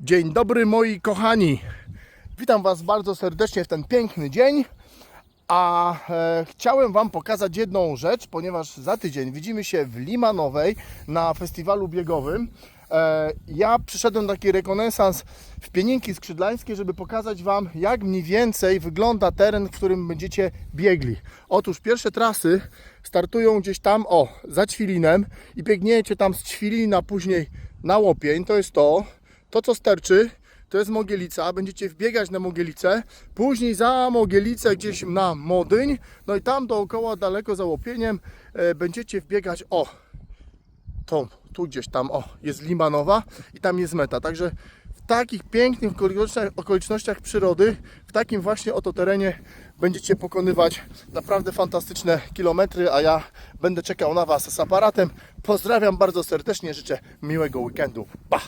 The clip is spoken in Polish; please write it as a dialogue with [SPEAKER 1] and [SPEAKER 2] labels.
[SPEAKER 1] Dzień dobry moi kochani. Witam Was bardzo serdecznie w ten piękny dzień. A e, chciałem Wam pokazać jedną rzecz, ponieważ za tydzień widzimy się w Limanowej na festiwalu biegowym. E, ja przyszedłem taki rekonesans w Pieninki Skrzydlańskie, żeby pokazać Wam, jak mniej więcej wygląda teren, w którym będziecie biegli. Otóż pierwsze trasy startują gdzieś tam, o, za Ćwilinem i biegniecie tam z Ćwilina później na Łopień, to jest to. To, co sterczy, to jest Mogielica, będziecie wbiegać na Mogielicę, później za Mogielicę gdzieś na Modyń, no i tam dookoła, daleko za Łopieniem e, będziecie wbiegać, o, to, tu gdzieś tam, o, jest Limanowa i tam jest meta, także w takich pięknych okolicznościach, okolicznościach przyrody, w takim właśnie oto terenie będziecie pokonywać naprawdę fantastyczne kilometry, a ja będę czekał na Was z aparatem. Pozdrawiam bardzo serdecznie, życzę miłego weekendu. Pa!